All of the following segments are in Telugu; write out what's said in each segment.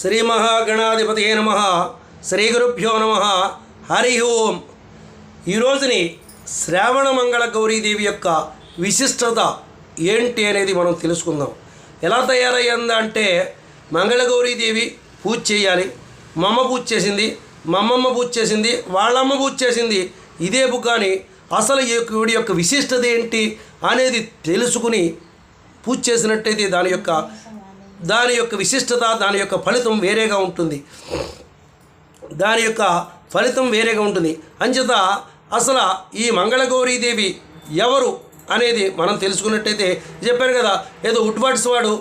శ్రీ మహాగణాధిపతి నమ. శ్రీ గురుభ్యో నమ. హరి ఓం. ఈ రోజుని శ్రావణ మంగళ గౌరీదేవి యొక్క విశిష్టత ఏంటి అనేది మనం తెలుసుకుందాం. ఎలా తయారయ్యిందంటే మంగళగౌరీదేవి పూజ చేయాలి. మమ్మ పూజ చేసింది మమ్మమ్మ పూజ చేసింది వాళ్ళమ్మ పూజ చేసింది ఇదే కానీ అసలు ఈ వీడి యొక్క విశిష్టత ఏంటి అనేది తెలుసుకుని పూజ చేసినట్టయితే దాని యొక్క దాని యొక్క విశిష్టత దాని యొక్క ఫలితం వేరేగా ఉంటుంది. దాని యొక్క ఫలితం వేరేగా ఉంటుంది. అంచేత అసలు ఈ మంగళగౌరీదేవి ఎవరు అనేది మనం తెలుసుకున్నట్టయితే చెప్పాను కదా ఏదో ఉడ్వాట్స్ వాడు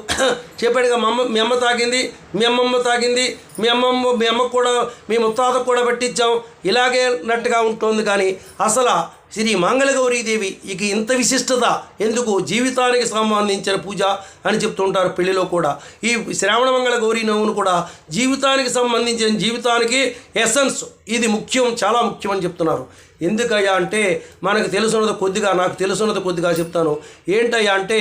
చెప్పాడు మమ్మ మా మీ అమ్మ తాగింది మీ అమ్మమ్మ తాగింది మీ అమ్మమ్మ మీ అమ్మకు కూడా మీ ముత్తాతకు కూడా పట్టించాం. ఇలాగే నట్టుగా ఉంటుంది కానీ అసలు శ్రీ మంగళగౌరీదేవి ఇక ఇంత విశిష్టత ఎందుకు జీవితానికి సంబంధించిన పూజ అని చెప్తుంటారు పెళ్ళిలో కూడా. ఈ శ్రావణ మంగళ గౌరీ నవ్వును కూడా జీవితానికి సంబంధించిన జీవితానికి ఎసెన్స్ ఇది ముఖ్యం చాలా ముఖ్యం అని చెప్తున్నారు. ఎందుకయ్యా అంటే మనకు తెలుసున్నది కొద్దిగా నాకు తెలుసున్నది కొద్దిగా చెప్తాను. ఏంటయ్యా అంటే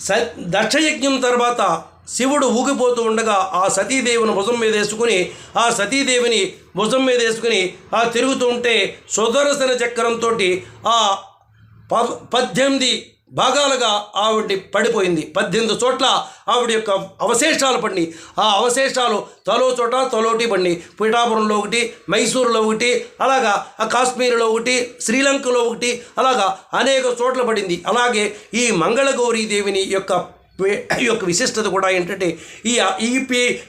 స దక్షయజ్ఞం తర్వాత శివుడు ఊగిపోతూ ఉండగా ఆ సతీదేవిని భుజం మీద వేసుకుని ఆ సతీదేవిని భుజం మీద వేసుకుని ఆ తిరుగుతూ ఉంటే సుదర్శన చక్రంతో ఆ ప పద్దెనిమిది భాగాలుగా ఆవిడ పడిపోయింది. పద్దెనిమిది చోట్ల ఆవిడ యొక్క అవశేషాలు పడి ఆ అవశేషాలు తలో చోట తలోటి పడి పీఠాపురంలో ఒకటి మైసూరులో ఒకటి అలాగా ఆ కాశ్మీర్లో ఒకటి శ్రీలంకలో ఒకటి అలాగా అనేక చోట్ల పడింది. అలాగే ఈ మంగళగౌరీ దేవిని యొక్క ఈ యొక్క విశిష్టత కూడా ఏంటంటే ఈ ఈ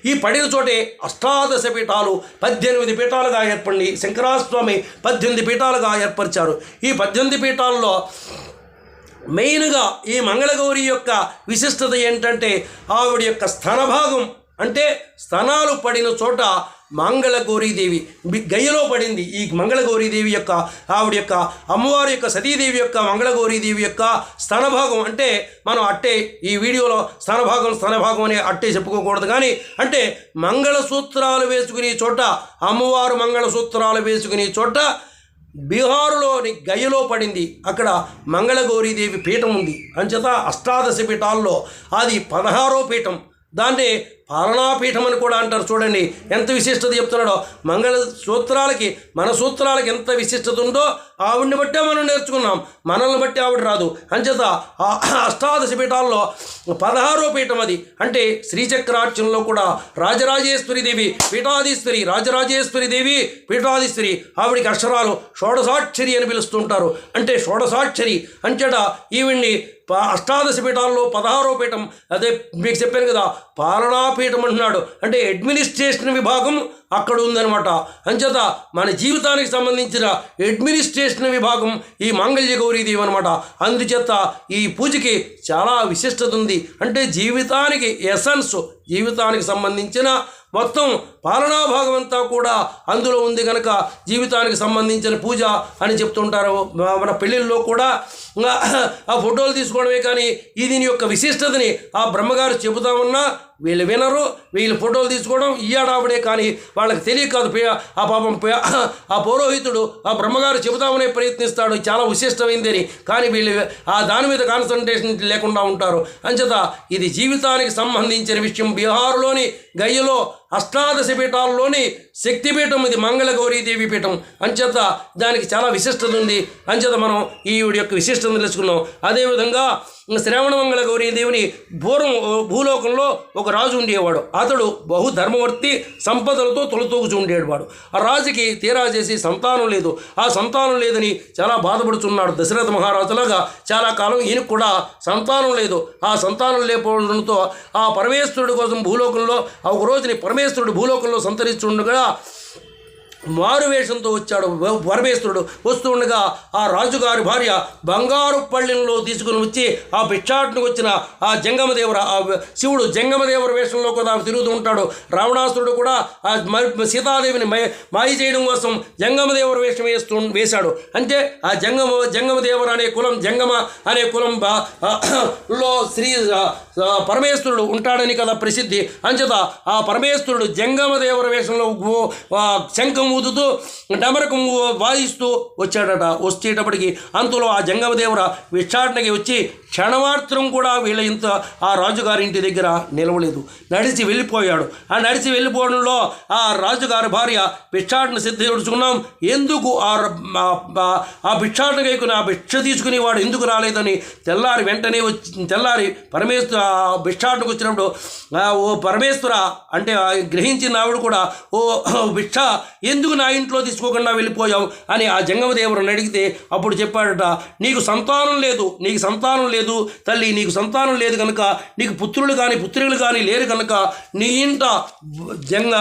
ఈ పడిన చోటే అష్టాదశ పీఠాలు పద్దెనిమిది పీఠాలుగా ఏర్పడి శంకరాస్వామి పద్దెనిమిది పీఠాలుగా ఏర్పరిచారు. ఈ పద్దెనిమిది పీఠాల్లో మెయిన్గా ఈ మంగళగౌరి యొక్క విశిష్టత ఏంటంటే ఆవిడ యొక్క స్థనభాగం. అంటే స్థానాలు పడిన చోట మంగళగౌరీదేవి బి- గయ్యలో పడింది. ఈ మంగళగౌరీదేవి యొక్క ఆవిడ యొక్క అమ్మవారి యొక్క సతీదేవి యొక్క మంగళగౌరీదేవి యొక్క స్థనభాగం. అంటే మనం అట్టే ఈ వీడియోలో స్థనభాగం స్థనభాగం అనే అట్టే చెప్పుకోకూడదు. కానీ అంటే మంగళసూత్రాలు వేసుకునే చోట అమ్మవారు మంగళసూత్రాలు వేసుకునే చోట బీహారులోని గయ్యలో పడింది. అక్కడ మంగళగౌరీదేవి పీఠం ఉంది. అంచేత అష్టాదశ పీఠాల్లో అది పదహారో పీఠం. దాన్నే పాలనాపీఠం అని కూడా అంటారు. చూడండి ఎంత విశిష్టత చెప్తున్నాడో. మంగళ సూత్రాలకి మన సూత్రాలకి ఎంత విశిష్టత ఉందో ఆవిడ్ని బట్టే మనం నేర్చుకున్నాం. మనల్ని బట్టి ఆవిడ రాదు. అంచేత ఆ అష్టాదశ పీఠాల్లో పదహారో పీఠం అది. అంటే శ్రీచక్రార్చనలో కూడా రాజరాజేశ్వరి దేవి పీఠాధీశ్వరి రాజరాజేశ్వరి దేవి పీఠాధీశ్వరి ఆవిడికి అక్షరాలు షోడసాక్షరి అని పిలుస్తుంటారు. అంటే షోడసాక్షరి అంచేట ఈవిడ్ని ప- అష్టాదశ పీఠాల్లో పదహారో పీఠం అదే మీకు చెప్పాను కదా పాలనా పీఠం అంటున్నాడు. అంటే అడ్మినిస్ట్రేషన్ విభాగం అక్కడ ఉందనమాట అంచేత మన జీవితానికి సంబంధించిన అడ్మినిస్ట్రేషన్ విభాగం ఈ మాంగళ్య గౌరీదేవి అనమాట అందుచేత ఈ పూజకి చాలా విశిష్టత ఉంది. అంటే జీవితానికి ఎసెన్స్ జీవితానికి సంబంధించిన మొత్తం పాలనా భాగం అంతా కూడా అందులో ఉంది కనుక జీవితానికి సంబంధించిన పూజ అని చెప్తుంటారు. మన పెళ్ళిళ్ళలో కూడా ఆ ఫోటోలు తీసుకోవడమే కానీ ఈ దీని యొక్క విశిష్టతని ఆ బ్రహ్మగారు చెబుతామన్నా వీళ్ళు వినరు వీళ్ళు ఫోటోలు తీసుకోవడం ఇయ్యాడావిడే కానీ వాళ్ళకి తెలియక కాదు ఆ పాపం ఆ పౌరోహితుడు ఆ బ్రహ్మగారు చెబుతామనే ప్రయత్నిస్తాడు చాలా విశిష్టమైంది అని కానీ వీళ్ళు ఆ దాని మీద కాన్సన్ట్రేషన్ లేకుండా ఉంటారు. అంచేత ఇది జీవితానికి సంబంధించిన విషయం. బీహార్లోని గయ్యలో అష్టాదశ పీఠాల్లోని శక్తిపీఠం ఇది మంగళగౌరీదేవి పీఠం. అంచేత దానికి చాలా విశిష్టత ఉంది. అంచేత మనం ఈవిడ యొక్క విశిష్టతను తెలుసుకున్నాం. అదేవిధంగా శ్రావణ మంగళ గౌరీదేవిని పూర్వం భూలోకంలో ఒక రాజు ఉండేవాడు. అతడు బహు ధర్మవర్తి సంపదలతో తొలతూగుచు ఉండేవాడు. ఆ రాజుకి తీరా చేసి సంతానం లేదు. ఆ సంతానం లేదని చాలా బాధపడుతున్నాడు దశరథ మహారాజులాగా. చాలా కాలం ఈయనకు కూడా సంతానం లేదు. ఆ సంతానం లేకపోవడంతో ఆ పరమేశ్వరుడి కోసం భూలోకంలో ఒక రోజుని పరమేశ్వరుడు భూలోకంలో సంతరిస్తుండగా మారు వేషంతో వచ్చాడు పరమేశ్వరుడు వస్తూ ఉండగా ఆ రాజుగారి భార్య బంగారు పళ్ళెంలో తీసుకుని వచ్చి ఆ భిక్షాటనకు వచ్చిన ఆ జంగమదేవర ఆ శివుడు జంగమదేవర వేషంలో కూడా తిరుగుతూ ఉంటాడు. రావణాసురుడు కూడా ఆ మ- సీతాదేవిని మాయ చేయడం కోసం జంగమదేవర వేషం వేస్తూ వేశాడు. అంటే ఆ జంగమ జంగమదేవర అనే కులం జంగమ అనే కులం లో శ్రీ పరమేశ్వరుడు ఉంటాడని కదా ప్రసిద్ధి. అంచేత ఆ పరమేశ్వరుడు జంగమదేవర వేషంలో శంఖము ఊదుతూ డమరకం వాయిస్తూ వచ్చాడట. వచ్చేటప్పటికి అంతలో ఆ జంగమదేవర విచారణకి వచ్చి క్షణమాత్రం కూడా వీళ్ళ ఇంత ఆ రాజుగారి ఇంటి దగ్గర నిలవలేదు. నడిచి వెళ్ళిపోయాడు. ఆ నడిచి వెళ్ళిపోవడంలో ఆ రాజుగారి భార్య భిక్షాటన సిద్ధించుకున్నాం ఎందుకు ఆ ఆ- భిక్షాటన కైకుని ఆ భిక్ష తీసుకుని వాడు ఎందుకు రాలేదని తెల్లారి వెంటనే వచ్చి తెల్లారి పరమేశ్వర ఆ భిక్షాటనకు వచ్చినప్పుడు ఓ పరమేశ్వర అంటే గ్రహించిన ఆవిడ కూడా ఓ భిక్ష ఎందుకు నా ఇంట్లో తీసుకోకుండా వెళ్ళిపోయావు? అని ఆ జంగమదేవుడు అడిగితే అప్పుడు చెప్పాడట నీకు సంతానం లేదు నీకు సంతానం లేదు లేదు. తల్లి నీకు సంతానం లేదు కనుక నీకు పుత్రులు కానీ పుత్రులు కానీ లేరు కనుక నీ ఇంట జంగ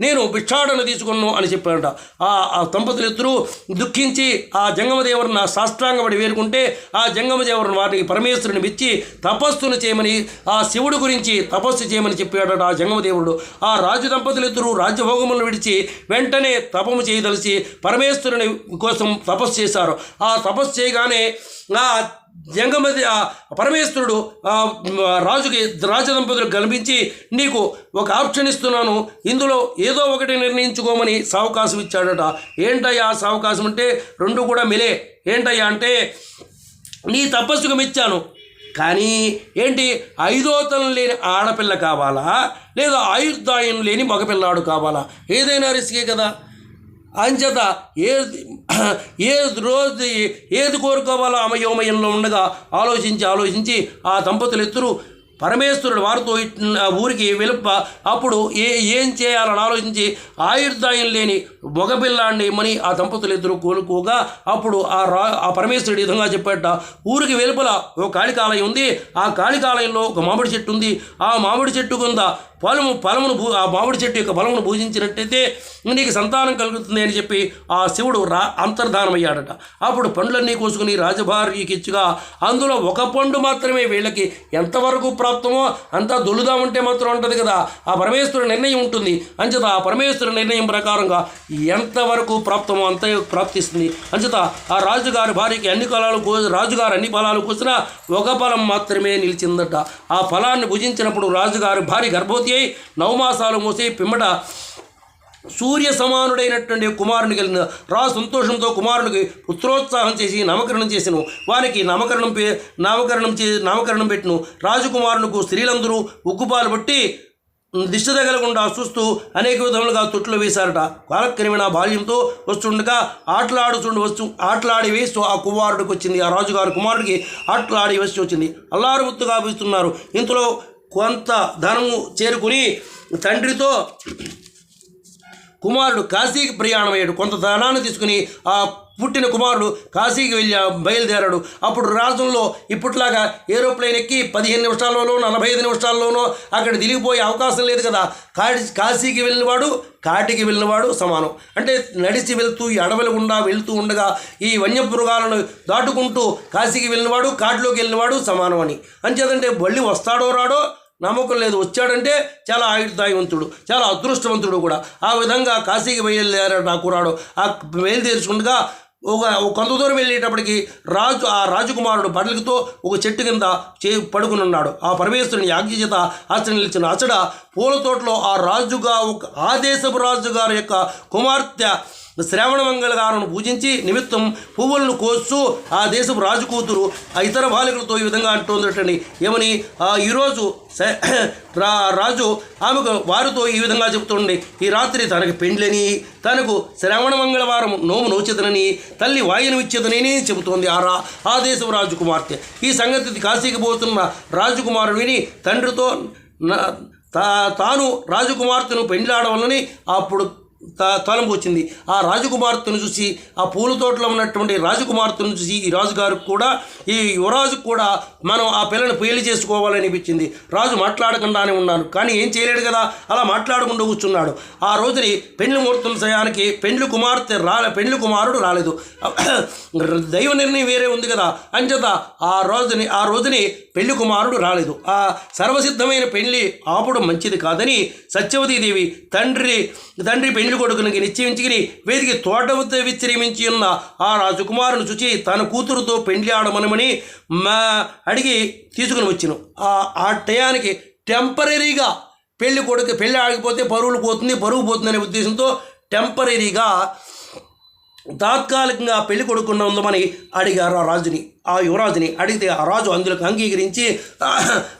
నేను భిక్షాటన తీసుకున్నాను అని చెప్పాడట. ఆ ఆ దంపతులు ఇద్దరు దుఃఖించి ఆ జంగమదేవరన్న సాష్టాంగపడి వేరుకుంటే ఆ జంగమదేవరన్న వారికి పరమేశ్వరుని మెచ్చి తపస్సును చేయమని ఆ శివుడు గురించి తపస్సు చేయమని చెప్పాడట ఆ జంగమదేవుడు. ఆ రాజు దంపతులు ఇద్దరు రాజ్యభోగములను విడిచి వెంటనే తపము చేయదలిచి పరమేశ్వరుని కోసం తపస్సు చేశారు. ఆ తపస్సు చేయగానే ఆ జంగమతి ఆ పరమేశ్వరుడు రాజుకి రాజదంపతులకు కల్పించి నీకు ఒక ఆప్షన్ ఇస్తున్నాను. ఇందులో ఏదో ఒకటి నిర్ణయించుకోమని సావకాశం ఇచ్చాడట. ఏంటయ్యా సావకాశం అంటే? రెండు కూడా మిలే. ఏంటయ్యా అంటే? నీ తపస్సుకు మెచ్చాను. కానీ ఏంటి? ఐదోతనం లేని ఆడపిల్ల కావాలా? లేదా ఆయుర్దాయం లేని మగపిల్లాడు కావాలా? ఏదైనా రిస్కే కదా. అంచేత ఏది ఏది రోజు ఏది కోరుకోవాలో అమయోమయంలో ఉండగా ఆలోచించి ఆలోచించి ఆ దంపతులు ఇద్దరు పరమేశ్వరుడు వారితో ఆ ఊరికి వెలుప అప్పుడు ఏ ఏం చేయాలని ఆలోచించి ఆయుర్దాయం లేని మగపిల్లాన్ని ఇమ్మని ఆ దంపతులు ఇద్దరు కోలుకోగా అప్పుడు ఆ రా ఆ పరమేశ్వరుడు విధంగా చెప్పాట ఊరికి వెలుపల ఒక కాళికాలయం ఉంది. ఆ కాళికాలయంలో ఒక మామిడి చెట్టు ఉంది. ఆ మామిడి చెట్టు కింద ఫలము ఫలమును భూ ఆ మామిడి చెట్టు యొక్క ఫలమును పూజించినట్టయితే నీకు సంతానం కలుగుతుంది అని చెప్పి ఆ శివుడు రా అంతర్ధానమయ్యాడట. అప్పుడు పండ్లన్నీ కోసుకుని రాజభార్యకి ఇచ్చుగా అందులో ఒక పండు మాత్రమే వీళ్ళకి ఎంతవరకు ప్రాప్తమో అంతా దొల్లుదామంటే మాత్రం ఉంటుంది కదా. ఆ పరమేశ్వరుడు నిర్ణయం ఉంటుంది. అంచేత ఆ పరమేశ్వరుడు నిర్ణయం ప్రకారంగా ఎంతవరకు ప్రాప్తమో అంత ప్రాప్తిస్తుంది. అంచేత ఆ రాజుగారి భార్యకి అన్ని ఫలాలు రాజుగారు అన్ని ఫలాలు కోసినా ఒక ఫలం మాత్రమే నిలిచిందట. ఆ ఫలాన్ని భుజించినప్పుడు రాజుగారి భార్య గర్భవతి అయి నవమాసాలు మూసి పిమ్మట సూర్య సమానుడైనటువంటి కుమారుని కలిగిన రా సంతోషంతో కుమారునికి పుత్రోత్సాహం చేసి నామకరణం చేసిన. వారికి నామకరణం పే నామకరణం చే నామకరణం పెట్టిను. రాజకుమారునికి స్త్రీలందరూ ఉక్కుపాలు పట్టి దిష్టి తగలకుండా చూస్తూ అనేక విధములుగా తొట్లు వేశారట. కాలక్రమేణా బాల్యంతో వస్తుండగా ఆటలాడుచుండి వస్తు ఆటలాడి వేస్తూ ఆ కుమారుడికి వచ్చింది. ఆ రాజుగారి కుమారుడికి ఆటలాడి వేసి వచ్చింది. అల్లారు ముత్తుగా ఇంతలో కొంత ధనము చేరుకుని తండ్రితో కుమారుడు కాశీకి ప్రయాణమయ్యాడు. కొంత ధనాన్ని తీసుకుని ఆ పుట్టిన కుమారుడు కాశీకి వెళ్ళి బయలుదేరాడు. అప్పుడు రాష్ట్రంలో ఇప్పట్లాగా ఏరోప్లేన్ ఎక్కి పదిహేను నిమిషాల్లోనో నలభై ఐదు నిమిషాల్లోనో అక్కడ దిగిపోయే అవకాశం లేదు కదా. కాశీకి వెళ్ళినవాడు కాటికి వెళ్ళినవాడు సమానం. అంటే నడిచి వెళ్తూ ఈ అడవుల గుండా వెళ్తూ ఉండగా ఈ వన్యమృగాలను దాటుకుంటూ కాశీకి వెళ్ళినవాడు కాటిలోకి వెళ్ళినవాడు సమానం అని అంచేదంటే మళ్ళీ వస్తాడో రాడో నమ్మకం లేదు. వచ్చాడంటే చాలా ఆయుర్దాయవంతుడు చాలా అదృష్టవంతుడు కూడా. ఆ విధంగా కాశీకి బయలుదేరాడు ఆ కురాడు ఆ బయలుదేరుచుకుండగా ఒక ఒక కొంత దూరం వెళ్ళేటప్పటికి రాజు ఆ రాజకుమారుడు బడలితో ఒక చెట్టు కింద చే పడుకునున్నాడు ఆ పరమేశ్వరుని యాజ్ఞ ఆశ్రయం నిలిచిన అచడ పూల తోటలో ఆ రాజుగా ఒక ఆదేశపు రాజు గారి యొక్క కుమార్తె శ్రావణ మంగళగారును పూజించి నిమిత్తం పువ్వులను కోస్తూ ఆ దేశపు రాజు కూతురు ఆ ఇతర బాలికలతో ఈ విధంగా అంటుందటండి ఏమని? ఆ ఈరోజు రా రాజు ఆమెకు వారితో ఈ విధంగా చెబుతుండే. ఈ రాత్రి తనకి పెండ్లని తనకు శ్రవణ మంగళవారం నోము నోచితనని తల్లి వాయును ఇచ్చేదనని చెబుతోంది. ఆ రా ఆ దేశపు రాజు కుమార్తె ఈ సంగతి కాశీకి పోతున్న రాజకుమారుడిని తండ్రితో తా- తాను రాజకుమార్తెను పెండ్లాడవలని అప్పుడు తలంపు వచ్చింది ఆ రాజకుమార్తెను చూసి ఆ పూల తోటలో ఉన్నటువంటి రాజకుమార్తెను చూసి ఈ రాజుగారు కూడా ఈ యువరాజుకు కూడా మనం ఆ పిల్లని పెళ్ళి చేసుకోవాలని అనిపించింది. రాజు మాట్లాడకుండానే ఉన్నాను కానీ ఏం చేయలేడు కదా? అలా మాట్లాడకుండా కూర్చున్నాడు. ఆ రోజుని పెండ్లి ముహూర్తం సమయానికి పెండ్లి కుమార్తె రాలే పెండ్లి కుమారుడు రాలేదు. దైవ నిర్ణయం వేరే ఉంది కదా? అంచేత ఆ రోజుని ఆ రోజుని పెళ్ళి కుమారుడు రాలేదు. ఆ సర్వసిద్ధమైన పెళ్ళి ఆపడం మంచిది కాదని సత్యవతీదేవి తండ్రి తండ్రి పెళ్ళి కొడుకునికి నిశ్చయించుకుని వేదికి తోట వద్ద విశ్రమించి ఉన్న ఆ రాజకుమారుని చూచి తన కూతురుతో పెళ్ళి ఆడమనమని మా అడిగి తీసుకుని వచ్చిన. ఆ టయానికి టెంపరీగా పెళ్ళి కొడుకు పెళ్ళి ఆగిపోతే పరువులు పోతుంది పరువు పోతుంది అనే ఉద్దేశంతో టెంపరీగా తాత్కాలికంగా పెళ్ళి కొడుకున్న ఉందమని అడిగారు ఆ రాజుని. ఆ యువరాజుని అడిగితే ఆ రాజు అందులోకి అంగీకరించి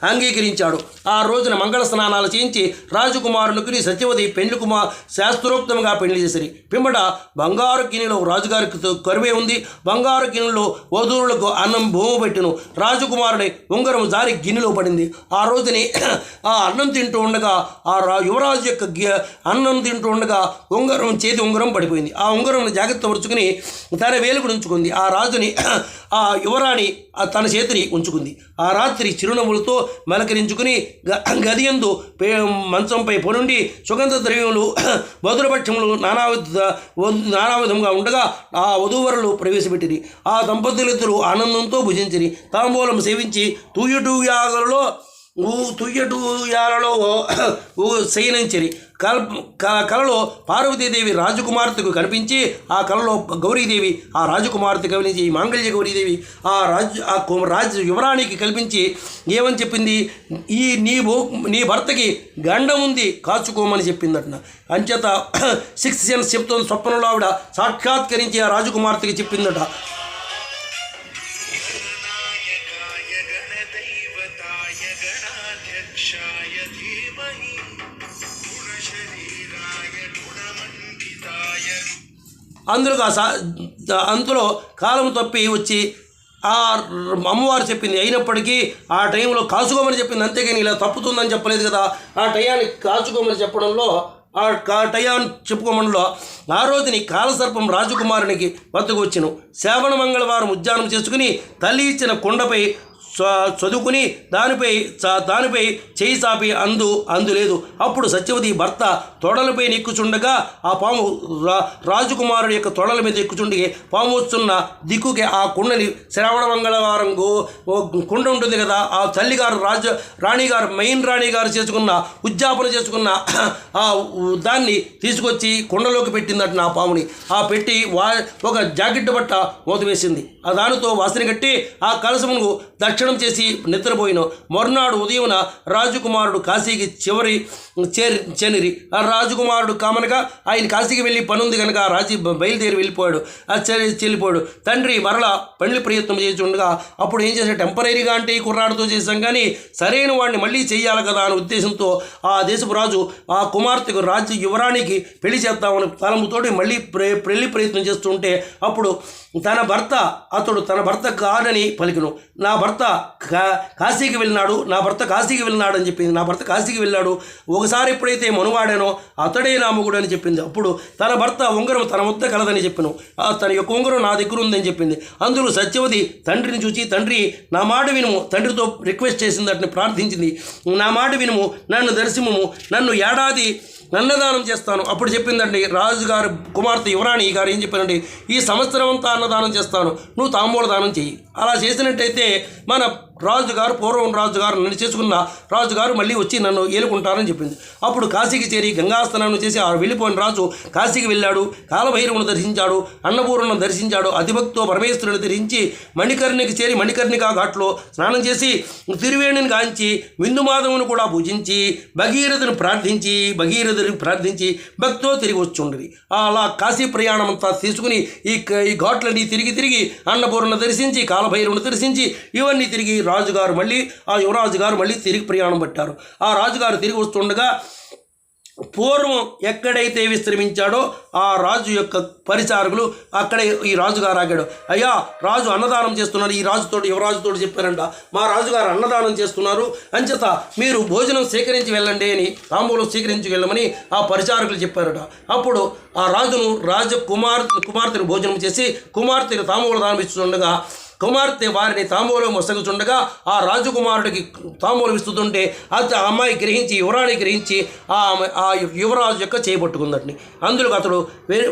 అంగీకరించాడు. ఆ రోజున మంగళ స్నానాలు చేయించి రాజకుమారునికి సత్యవతి పెండ్లి కుమార్ శాస్త్రోక్తంగా పెళ్ళి చేసిరి. పిమ్మట బంగారు గిన్నెలో రాజుగారికి కరువే ఉంది. బంగారు గిన్నెలో వధువులకు అన్నం భూమి పెట్టిను. రాజకుమారుడి ఉంగరం జారి గిన్నెలో పడింది. ఆ రోజుని ఆ అన్నం తింటూ ఉండగా ఆ రా యువరాజు యొక్క గి- అన్నం తింటూ ఉండగా ఉంగరం చేతి ఉంగరం పడిపోయింది. ఆ ఉంగరం జాగ్రత్త పరుచుకుని తన వేలుకు ఉంచుకుంది ఆ రాజుని ఆ యువరాణి తన చేతిని ఉంచుకుంది. ఆ రాత్రి చిరునవ్వులతో మలకరించుకుని గదియందు పే మంచంపై పొనుండి సుగంధ ద్రవ్యములు బదులపక్షములు నానావిధ నానావిధంగా ఉండగా ఆ వధూవరులు ప్రవేశపెట్టిరి. ఆ దంపతులిద్దరూ ఆనందంతో భుజించిరి. తాంబూలం సేవించి తూయటు యాగలలో ఊ తుయ్యటు యాలలో ఊ శయనించిరి. కల్ క- కలలో పార్వతీదేవి రాజకుమార్తెకు కనిపించి ఆ కలలో గౌరీదేవి ఆ రాజకుమార్తె కనిపించి ఈ మాంగళ్య గౌరీదేవి ఆ రాజు ఆ రాజ రాజు యువరాణికి కల్పించి ఏమని చెప్పింది? ఈ నీ భూ నీ భర్తకి గండం ఉంది కాచుకోమని చెప్పిందట అంచేత సిక్స్ సెన్స్ చెప్తున్న స్వప్నంలో ఆవిడ సాక్షాత్కరించి ఆ రాజకుమార్తెకి చెప్పిందట. అందులో సా- అందులో కాలం తప్పి వచ్చి ఆ అమ్మవారు చెప్పింది అయినప్పటికీ ఆ టైంలో కాచుకోమని చెప్పింది. అంతేగాని ఇలా తప్పుతుందని చెప్పలేదు కదా. ఆ టయాన్ని కాచుకోమని చెప్పడంలో ఆ కా- టయాన్ని చెప్పుకోమడంలో ఆ రోజుని కాలసర్పం రాజకుమారునికి వద్దకు వచ్చును. శ్రావణ మంగళవారం ఉద్యానం చేసుకుని తల్లి ఇచ్చిన కొండపై చదువుకుని దానిపై దానిపై చేయి చాపి అందు అందులేదు అప్పుడు సత్యవతి భర్త తొడలపై ఎక్కుచుండగా ఆ పాము రా రాజకుమారుడి యొక్క తొడల మీద ఎక్కుచుండి పాము వస్తున్న దిక్కుకి ఆ కుండని శ్రావణ మంగళవారం కుండ ఉంటుంది కదా ఆ తల్లిగారు రాజ రాణిగారు మెయిన్ రాణి గారు చేసుకున్న ఉద్యాపన చేసుకున్న ఆ దాన్ని తీసుకొచ్చి కుండలోకి పెట్టిందట నా పాముని. ఆ పెట్టి వా ఒక జాకెట్ బట్ట మూత వేసింది. ఆ దానితో వాసన కట్టి ఆ కలసమును దక్షిణం చేసి నిద్రపోయిన మరునాడు ఉదయమున రాజకుమారుడు కాశీకి చివరి చేరి చెనిరి. ఆ రాజకుమారుడు కామనగా ఆయన కాశీకి వెళ్ళి పనుంది కనుక రాజీ బయలుదేరి వెళ్ళిపోయాడు. ఆ చెల్లిపోయాడు. తండ్రి మరల పెళ్ళి ప్రయత్నం చేసి ఉండగా అప్పుడు ఏం చేశాడు? టెంపరీగా అంటే ఈ కుర్రాడితో చేశాం కానీ సరైన వాడిని మళ్ళీ చేయాలి కదా అనే ఉద్దేశంతో ఆ దేశపు రాజు ఆ కుమార్తెకు రాజ్య యువరానికి పెళ్ళి చేద్దామని తలముతోటి మళ్ళీ ప్రే పెళ్ళి ప్రయత్నం చేస్తుంటే అప్పుడు తన భర్త అతడు తన భర్త కాడని పలికిను. నా భర్త కా కాశీకి వెళ్ళినాడు నా భర్త కాశీకి వెళ్ళినాడు అని చెప్పింది. నా భర్త కాశీకి వెళ్ళాడు. ఒకసారి ఎప్పుడైతే మనువాడానో అతడే నా మొగుడు అని చెప్పింది. అప్పుడు తన భర్త ఉంగరం తన వద్ద కలదని చెప్పిన. ఆ తన యొక్క ఉంగరం నా దగ్గర ఉందని చెప్పింది. అందులో సత్యవతి తండ్రిని చూసి తండ్రి నా మాట వినుము. తండ్రితో రిక్వెస్ట్ చేసింది అతని ప్రార్థించింది. నా మాట వినుము నన్ను దర్శిమము నన్ను ఏడాది అన్నదానం చేస్తాను. అప్పుడు చెప్పిందండి రాజుగారు కుమార్తె యువరాణి గారు ఏం చెప్పారండి ఈ సంవత్సరం అంతా అన్నదానం చేస్తాను. నువ్వు తాంబూల దానం చెయ్యి. అలా చేసినట్టయితే మన రాజుగారు పూర్వం రాజుగారు నన్ను చేసుకున్న రాజుగారు మళ్ళీ వచ్చి నన్ను ఏలుకుంటారని చెప్పింది. అప్పుడు కాశీకి చేరి గంగా స్నానం చేసి ఆ వెళ్ళిపోయిన రాజు కాశీకి వెళ్ళాడు. కాలభైరవుని దర్శించాడు. అన్నపూర్ణను దర్శించాడు. అధిభక్తో పరమేశ్వరుని ధరించి మణికర్ణికి చేరి మణికర్ణికా ఘాట్లో స్నానం చేసి తిరువేణిని గాంచి విందుమాధవుని కూడా పూజించి భగీరథుని ప్రార్థించి భగీరథుని ప్రార్థించి భక్తో తిరిగి వచ్చుండేది అలా కాశీ ప్రయాణం అంతా తీసుకుని ఈ ఘాట్లని ఈ ఘాట్లన్నీ తిరిగి తిరిగి అన్నపూర్ణ దర్శించి కాలభైరవుని దర్శించి ఇవన్నీ తిరిగి రాజుగారు మళ్ళీ ఆ యువరాజు గారు మళ్ళీ తిరిగి ప్రయాణం పట్టారు. ఆ రాజుగారు తిరిగి వస్తుండగా పూర్వం ఎక్కడైతే విశ్రమించాడో ఆ రాజు యొక్క పరిచారకులు అక్కడే ఈ రాజుగారు ఆగాడు. అయ్యా రాజు అన్నదానం చేస్తున్నారు ఈ రాజుతో యువరాజుతో చెప్పారంట. మా రాజుగారు అన్నదానం చేస్తున్నారు. అంచేత మీరు భోజనం సేకరించి వెళ్ళండి అని తాంబూలం స్వీకరించి వెళ్ళమని ఆ పరిచారకులు చెప్పారట. అప్పుడు ఆ రాజును రాజ కుమార్ కుమార్తెను భోజనం చేసి కుమార్తెను తాంబూల దానం ఇస్తుండగా కుమార్తె వారిని తాంబూలం మొసగుచుండగా ఆ రాజకుమారుడికి తాంబూలం ఇస్తుంటే అతను ఆ అమ్మాయి గ్రహించి యువరాణి గ్రహించి ఆ ఆమె- ఆ యువరాజు యొక్క చేయబట్టుకుందటని అందులో అతడు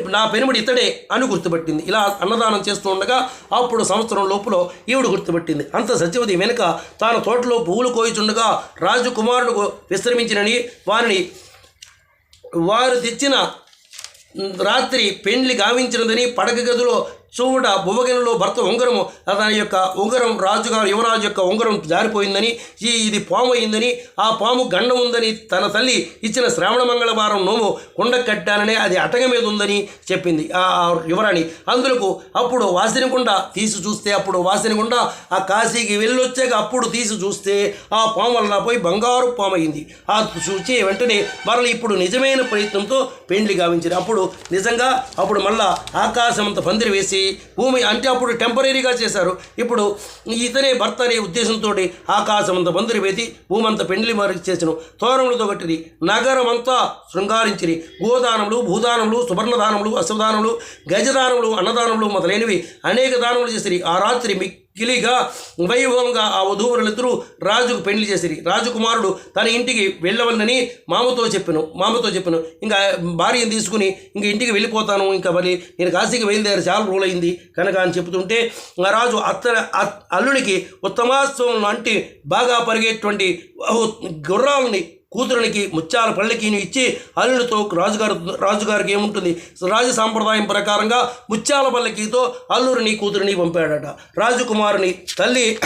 నా పెనుమడి ఇతడే అని గుర్తుపట్టింది. ఇలా అన్నదానం చేస్తూ ఉండగా అప్పుడు సంవత్సరం లోపల ఈవిడు గుర్తుపట్టింది. అంత సత్యవతి వెనుక తాను తోటలో పువ్వులు కోయిచుండగా రాజకుమారుడు విశ్రమించినని వారిని వారు తెచ్చిన రాత్రి పెండ్లి గావించినదని పడక గదిలో చూడ బువ్వగినలో భర్త ఉంగరము అతని యొక్క ఉంగరం రాజుగారు యువరాజు యొక్క ఉంగరం జారిపోయిందని ఈ ఇది పాము అయిందని ఆ పాము గండం ఉందని తన తల్లి ఇచ్చిన శ్రావణ మంగళవారం నోము కుండ కట్టాననే అది అటక మీద ఉందని చెప్పింది ఆ యువరాణి. అందులకు అప్పుడు వాసినకుండ తీసి చూస్తే అప్పుడు వాసినకుండ ఆ కాశీకి వెళ్ళొచ్చాక అప్పుడు తీసి చూస్తే ఆ పాము వలన పోయి బంగారు పాము అయింది ఆ చూచి వెంటనే మరల ఇప్పుడు నిజమైన ప్రయత్నంతో పెండ్లి గావించారు అప్పుడు నిజంగా అప్పుడు మళ్ళా ఆకాశమంత పందిరి వేసి భూమి అంటే అప్పుడు టెంపరీగా చేశారు. ఇప్పుడు ఇతనే భర్త అనే ఉద్దేశంతో ఆకాశం అంత పందిరి వేసి భూమి అంత పెండ్లి మరి చేసిన. తోరణములతో కట్టిది నగరం అంతా శృంగారించిరి. గోదానములు భూదానములు సువర్ణదానములు అశ్వదానములు గజదానములు అన్నదానములు మొదలైనవి అనేక దానములు చేసిరి. ఆ రాత్రి గిలిగా వైభవంగా ఆ వధూవరులిద్దరూ రాజుకు పెళ్ళి చేసిరి. రాజకుమారుడు తన ఇంటికి వెళ్ళవలనని మామతో చెప్పాను మామతో చెప్పాను. ఇంకా భార్యను తీసుకుని ఇంక ఇంటికి వెళ్ళిపోతాను ఇంకా మరి నేను కాశీకి బయలుదేరి చాలా రోజులైంది కనుక అని చెబుతుంటే ఆ రాజు అత్త అత్- అల్లునికి ఉత్తమాశ్వం అంటే బాగా పరిగేటువంటి గుర్రాలని కూతురులకి ముత్యాల పళ్ళకి ఇచ్చి అల్లుడితో రాజుగారు రాజుగారికి ఏముంటుంది? రాజు సాంప్రదాయం ప్రకారంగా ముత్యాల పల్లకీతో అల్లుడిని కూతురిని పంపాడట. రాజకుమారుని తల్లి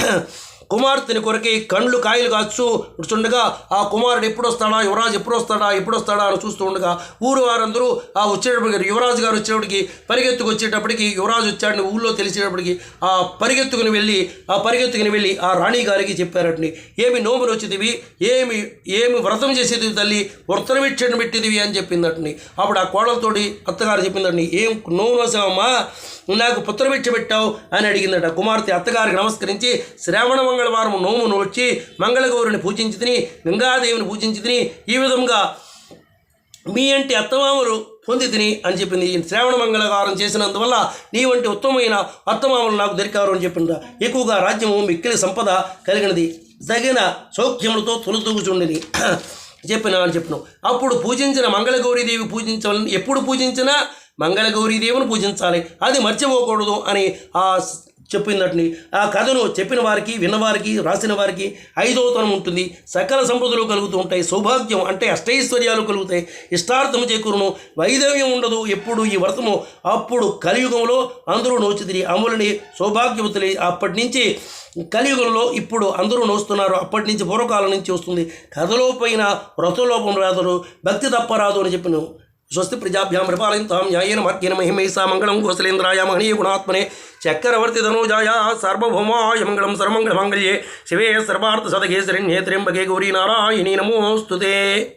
కుమార్తెని కొరకి కండ్లు కాయలు కాచు చుండగా ఆ కుమారుడు ఎప్పుడు వస్తాడా యువరాజు ఎప్పుడు వస్తాడా ఎప్పుడు వస్తాడా అని చూస్తూ ఉండగా ఊరు వారందరూ ఆ వచ్చేటప్పటికి యువరాజు గారు వచ్చేటప్పటికి పరిగెత్తుకు వచ్చేటప్పటికి యువరాజు వచ్చాడని ఊళ్ళో తెలిసేటప్పటికి ఆ పరిగెత్తుకుని వెళ్ళి ఆ పరిగెత్తుకుని వెళ్ళి ఆ రాణి గారికి చెప్పారటండి ఏమి నోములు వచ్చేదివి ఏమి ఏమి వ్రతం చేసేది తల్లి? వ్రతం పెట్టిన పెట్టేదివి అని చెప్పిందటండి అప్పుడు ఆ కోడలతోటి అత్తగారు చెప్పిందటని. ఏం నోము వేసావమ్మా నాకు పుత్రభిక్ష పెట్టావు? అని అడిగిందట. కుమార్తె అత్తగారికి నమస్కరించి శ్రావణ మంగళవారం నోమును వచ్చి మంగళగౌరిని పూజించి తిని గంగాదేవిని పూజించి తిని ఈ విధంగా మీ అంటి అత్తమామలు పొంది తిని అని చెప్పింది. శ్రావణ మంగళవారం చేసినందువల్ల నీ వంటి ఉత్తమమైన అత్తమామలు నాకు దొరికారు అని చెప్పింది. ఎక్కువగా రాజ్యము మిక్కిలి సంపద కలిగినది. తగిన సౌఖ్యములతో తొలుతూగుచుండిని చెప్పిన అని చెప్పిన అప్పుడు పూజించిన మంగళగౌరీదేవి పూజించాలని ఎప్పుడు పూజించినా మంగళగౌరీదేవిని పూజించాలి. అది మర్చిపోకూడదు అని ఆ చెప్పిందటని ఆ కథను చెప్పిన వారికి విన్నవారికి రాసిన వారికి ఐదవతనం ఉంటుంది. సకల సంపదలు కలుగుతూ ఉంటాయి. సౌభాగ్యం అంటే అష్టైశ్వర్యాలు కలుగుతాయి. ఇష్టార్థము చేకూరును. వైదవ్యం ఉండదు ఎప్పుడు ఈ వ్రతము. అప్పుడు కలియుగంలో అందరూ నోచుతిరి అమలుని సౌభాగ్యవతులే అప్పటి నుంచి కలియుగంలో ఇప్పుడు అందరూ నోస్తున్నారు. అప్పటి నుంచి పూర్వకాలం నుంచి వస్తుంది. కథలో పైన వ్రతలోపం రాదు భక్తి తప్ప రాదు అని చెప్పిన స్వస్తి ప్రజాభ్యాం పరిపాలయంతాం న్యాయేన మార్గేణ మహిమేసా మంగళం కోసలేంద్రాయ మహనీయ గుణాత్మనే. చక్రవర్తి ధనుజాయ సార్వభౌమాయ మంగళం సర్వమంగళమంగళ్యే. శివే సర్వార్థ సదగే శరణ్యే త్ర్యంబకే గౌరీ నారాయణీ నమోస్తుతే.